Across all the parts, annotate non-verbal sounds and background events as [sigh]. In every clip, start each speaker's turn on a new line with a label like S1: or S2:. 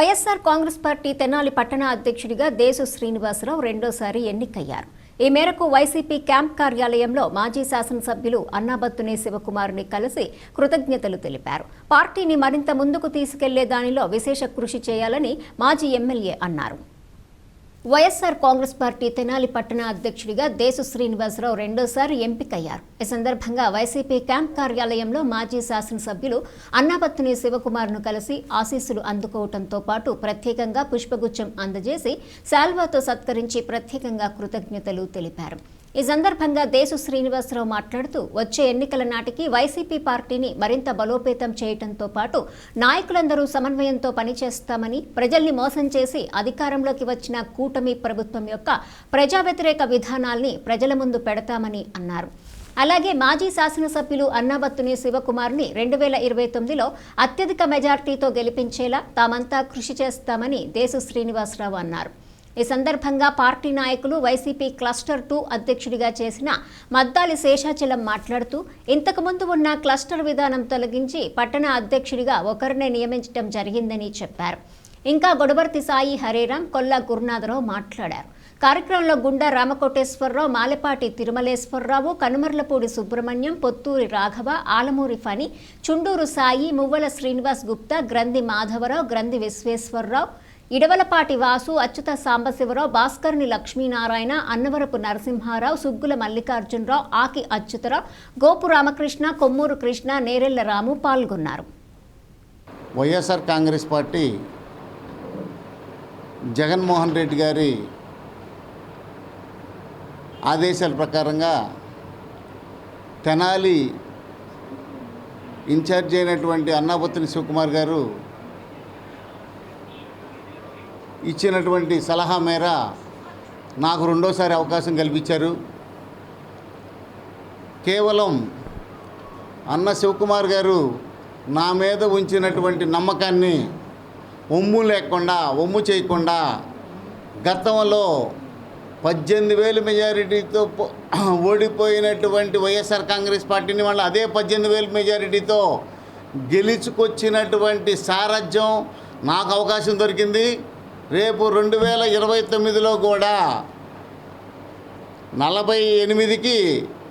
S1: YSR Congress party Tenali పట్టణ అధ్యక్షుడిగా దేశు శ్రీనివాసరావు రెండోసారి ఎన్నికయ్యారు. ఈ మేరకు వైసీపీ క్యాంప్ కార్యాలయంలో మాజీ శాసనసభ్యులు అన్నాబత్తునే శివకుమార్ని కలిసి కృతజ్ఞతలు తెలిపారు. పార్టీని మరింత ముందుకు తీసుకెళ్ళే దానిలో విశేష కృషి చేయాలని మాజీ ఎమ్మెల్యే అన్నారు. వైఎస్ఆర్ కాంగ్రెస్ పార్టీ తెనాలి పట్టణ అధ్యక్షుడిగా దేశు శ్రీనివాసరావు రెండోసారి ఎంపికయ్యారు. ఈ సందర్భంగా వైసీపీ క్యాంప్ కార్యాలయంలో మాజీ శాసనసభ్యులు అన్నాపత్తిని శివకుమార్ను కలిసి ఆశీస్సులు అందుకోవడంతో పాటు ప్రత్యేకంగా పుష్పగుచ్చం అందజేసి శాల్వాతో సత్కరించి ప్రత్యేకంగా కృతజ్ఞతలు తెలిపారు. ఈ సందర్భంగా దేశు శ్రీనివాసరావు మాట్లాడుతూ వచ్చే ఎన్నికల నాటికి వైసీపీ పార్టీని మరింత బలోపేతం చేయడంతో పాటు నాయకులందరూ సమన్వయంతో పనిచేస్తామని ప్రజల్ని మోసం చేసి అధికారంలోకి వచ్చిన కూటమి ప్రభుత్వం యొక్క ప్రజా వ్యతిరేక విధానాల్ని ప్రజల ముందు పెడతామని అన్నారు. అలాగే మాజీ శాసనసభ్యులు అన్నాబత్తుని శివకుమార్ని రెండు వేల ఇరవై తొమ్మిదిలో అత్యధిక మెజార్టీతో గెలిపించేలా తామంతా కృషి చేస్తామని దేశు శ్రీనివాసరావు అన్నారు. ఈ సందర్భంగా పార్టీ నాయకులు వైసీపీ క్లస్టర్ టూ అధ్యక్షుడిగా చేసిన మద్దాలి శేషాచలం మాట్లాడుతూ ఇంతకుముందు ఉన్న క్లస్టర్ విధానం తొలగించి పట్టణ అధ్యక్షుడిగా ఒకరినే నియమించడం జరిగిందని చెప్పారు. ఇంకా గొడవర్తి సాయి హరేరాం కొల్లా గురునాథరావు మాట్లాడారు. కార్యక్రమంలో గుండా రామకోటేశ్వరరావు మాలెపాటి తిరుమలేశ్వరరావు కనుమర్లపూడి సుబ్రహ్మణ్యం పొత్తూరి రాఘవ ఆలమూరి ఫణి చుండూరు సాయి మువ్వల శ్రీనివాస్ గుప్తా గ్రంథి మాధవరావు గ్రంథి విశ్వేశ్వరరావు ఇడవలపాటి వాసు అచ్యుత సాంబశివరావు భాస్కర్ని లక్ష్మీనారాయణ అన్నవరపు నరసింహారావు సుగ్గుల మల్లికార్జునరావు ఆకి అచ్యుతరావు గోపు రామకృష్ణ కొమ్మూరు కృష్ణ నేరెళ్ళ రాము పాల్గొన్నారు.
S2: YSR Congress party Jaganmohan Reddy గారి ఆదేశాల ప్రకారంగా తెనాలి ఇన్ఛార్జ్ అయినటువంటి అన్నాపత్రి శివకుమార్ గారు ఇచ్చినటువంటి సలహా మేర నాకు రెండోసారి అవకాశం కల్పించారు. కేవలం అన్న శివకుమార్ గారు నా మీద ఉంచినటువంటి నమ్మకాన్ని ఒమ్ము లేకుండా ఒమ్ము చేయకుండా గతంలో పద్దెనిమిది వేలు మెజారిటీతో [clears throat] ఓడిపోయినటువంటి వైఎస్ఆర్ కాంగ్రెస్ పార్టీని వాళ్ళు అదే పద్దెనిమిది వేలు మెజారిటీతో గెలుచుకొచ్చినటువంటి సారథ్యం నాకు అవకాశం దొరికింది. రేపు రెండు వేల ఇరవై తొమ్మిదిలో కూడా నలభై ఎనిమిదికి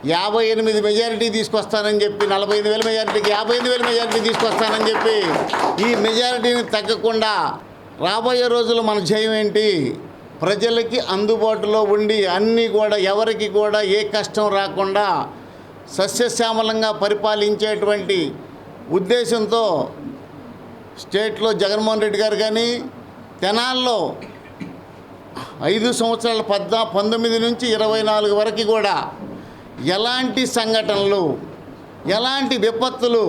S2: యాభై ఎనిమిది మెజారిటీ తీసుకొస్తానని చెప్పి నలభై ఐదు వేల మెజారిటీకి యాభై ఐదు వేల మెజారిటీ తీసుకొస్తానని చెప్పి ఈ మెజారిటీని తగ్గకుండా రాబోయే రోజులు మన జయం ఏంటి? ప్రజలకి అందుబాటులో ఉండి అన్నీ కూడా ఎవరికి కూడా ఏ కష్టం రాకుండా సస్యశ్యామలంగా పరిపాలించేటువంటి ఉద్దేశంతో స్టేట్లో జగన్మోహన్ రెడ్డి గారు కానీ తెనాల్లో ఐదు సంవత్సరాల పద్నా పంతొమ్మిది నుంచి ఇరవై నాలుగు వరకు కూడా ఎలాంటి సంఘటనలు ఎలాంటి విపత్తులు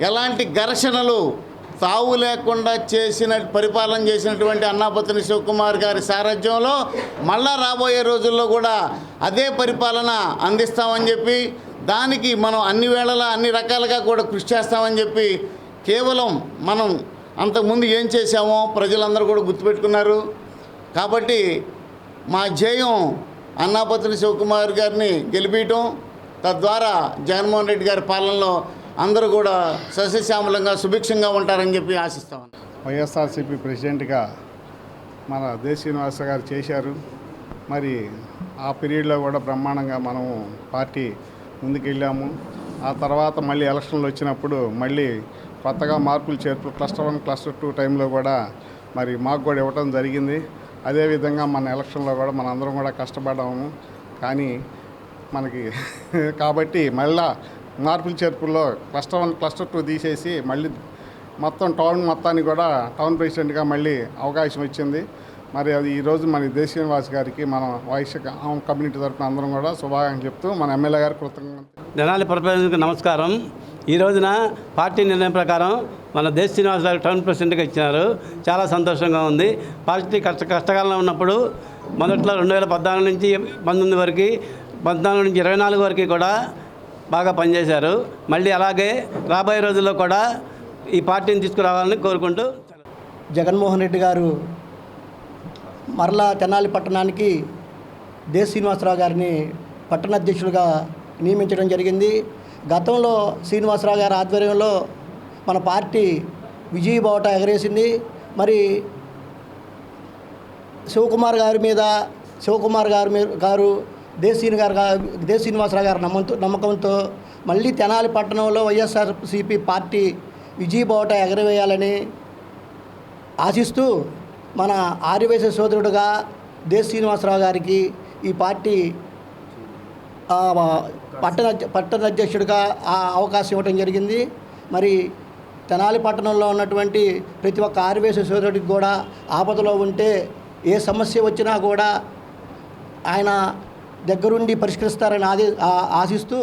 S2: ఎలాంటి ఘర్షణలు తావు లేకుండా చేసిన పరిపాలన చేసినటువంటి అన్నాపతిని శివకుమార్ గారి సారథ్యంలో మళ్ళా రాబోయే రోజుల్లో కూడా అదే పరిపాలన అందిస్తామని చెప్పి దానికి మనం అన్ని వేళలా అన్ని రకాలుగా కూడా కృషి చేస్తామని చెప్పి కేవలం మనం అంతకుముందు ఏం చేశామో ప్రజలందరూ కూడా గుర్తుపెట్టుకున్నారు. కాబట్టి మా ధ్యేయం అన్నాపత్రి శివకుమార్ గారిని గెలిపించటం తద్వారా జగన్మోహన్ రెడ్డి గారి పాలనలో అందరూ కూడా సస్యశ్యామలంగా సుభిక్షంగా ఉంటారని చెప్పి ఆశిస్తాం
S3: వైఎస్ఆర్సీపీ ప్రెసిడెంట్గా మన దేశ శ్రీనివాస గారు చేశారు. మరి ఆ పీరియడ్లో కూడా బ్రహ్మాండంగా మనము పార్టీ ముందుకెళ్ళాము. ఆ తర్వాత మళ్ళీ ఎలక్షన్లు వచ్చినప్పుడు మళ్ళీ కొత్తగా మార్పులు చేర్పు క్లస్టర్ వన్ క్లస్టర్ టూ టైంలో కూడా మరి మాకు కూడా ఇవ్వటం జరిగింది. అదేవిధంగా మన ఎలక్షన్లో కూడా మనందరం కూడా కష్టపడ్డాము. కానీ మనకి [laughs] కాబట్టి మళ్ళా మార్పుల చేర్పుల్లో క్లస్టర్ వన్ క్లస్టర్ టూ తీసేసి మళ్ళీ మొత్తం టౌన్ మొత్తాన్ని కూడా టౌన్ ప్రెసిడెంట్గా మళ్ళీ అవకాశం వచ్చింది మరి అది ఈరోజు మన దేశీయవాసి గారికి మన వైశ్య కమ్యూనిటీ తరఫున అందరం కూడా శుభాకాంక్షలు చెప్తూ మన ఎమ్మెల్యే గారు కృతజ్ఞత
S4: జనాలి ప్రజలకు నమస్కారం. ఈ రోజున పార్టీ నిర్ణయం ప్రకారం మన దేశ శ్రీనివాసరావు టౌన్ ప్రెసిడెంట్గా ఇచ్చినారు. చాలా సంతోషంగా ఉంది. పార్టీ కష్ట కష్టకాలంలో ఉన్నప్పుడు మొదట్లో రెండు వేల పద్నాలుగు నుంచి పంతొమ్మిది వరకు పద్నాలుగు నుంచి ఇరవై నాలుగు వరకు కూడా బాగా పనిచేశారు. మళ్ళీ అలాగే రాబోయే రోజుల్లో కూడా ఈ పార్టీని తీసుకురావాలని కోరుకుంటూ
S5: జగన్మోహన్ రెడ్డి గారు మరలా తెనాలి పట్టణానికి దేశ శ్రీనివాసరావు గారిని పట్టణ అధ్యక్షుడిగా నియమించడం జరిగింది. గతంలో శ్రీనివాసరావు గారి ఆధ్వర్యంలో మన పార్టీ విజయబావుట ఎగరేసింది. మరి శివకుమార్ గారి మీద శివకుమార్ గారి మీద గారు దేశీని గారు గా- దేశ శ్రీనివాసరావు గారి నమ్మంతో నమ్మకంతో మళ్ళీ తెనాలి పట్టణంలో వైఎస్ఆర్సీపీ పార్టీ విజయబావుట ఎగరవేయాలని ఆశిస్తూ మన ఆర్యవేశ సోదరుడుగా దేశ శ్రీనివాసరావు గారికి ఈ పార్టీ పట్టణ పట్టణ అధ్యక్షుడిగా ఆ అవకాశం ఇవ్వడం జరిగింది. మరి తెనాలి పట్టణంలో ఉన్నటువంటి ప్రతి ఒక్క ఆర్యవేశ సోదరుడికి కూడా ఆపదలో ఉంటే ఏ సమస్య వచ్చినా కూడా ఆయన దగ్గరుండి పరిష్కరిస్తారని ఆది ఆశిస్తూ